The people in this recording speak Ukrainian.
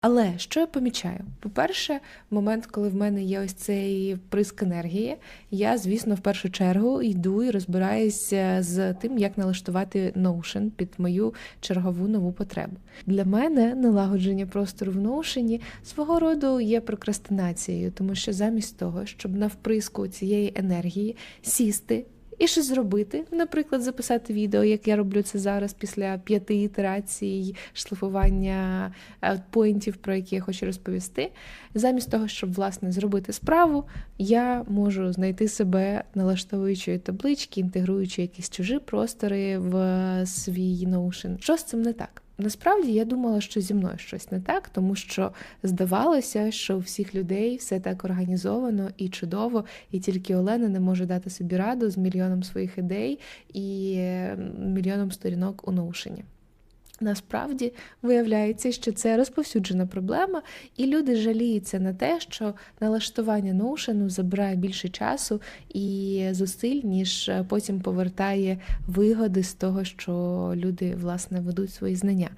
Але що я помічаю? По-перше, в момент, коли в мене є ось цей приск енергії, я, звісно, в першу чергу йду і розбираюся з тим, як налаштувати Notion під мою чергову нову потребу. Для мене налагодження простору в Notion свого роду є прокрастинацією, тому що замість того, щоб навприску цієї енергії сісти. І щось зробити, наприклад, записати відео, як я роблю це зараз після п'яти ітерацій шлифування е, поінтів, про які я хочу розповісти. Замість того, щоб власне зробити справу, я можу знайти себе налаштовуючи таблички, інтегруючи якісь чужі простори в свій Notion. Що з цим не так? Насправді я думала, що зі мною щось не так, тому що здавалося, що у всіх людей все так організовано і чудово, і тільки Олена не може дати собі раду з мільйоном своїх ідей і мільйоном сторінок у Notion. Насправді виявляється, що це розповсюджена проблема, і люди жаліються на те, що налаштування ноушену забирає більше часу і зусиль, ніж потім повертає вигоди з того, що люди власне ведуть свої знання.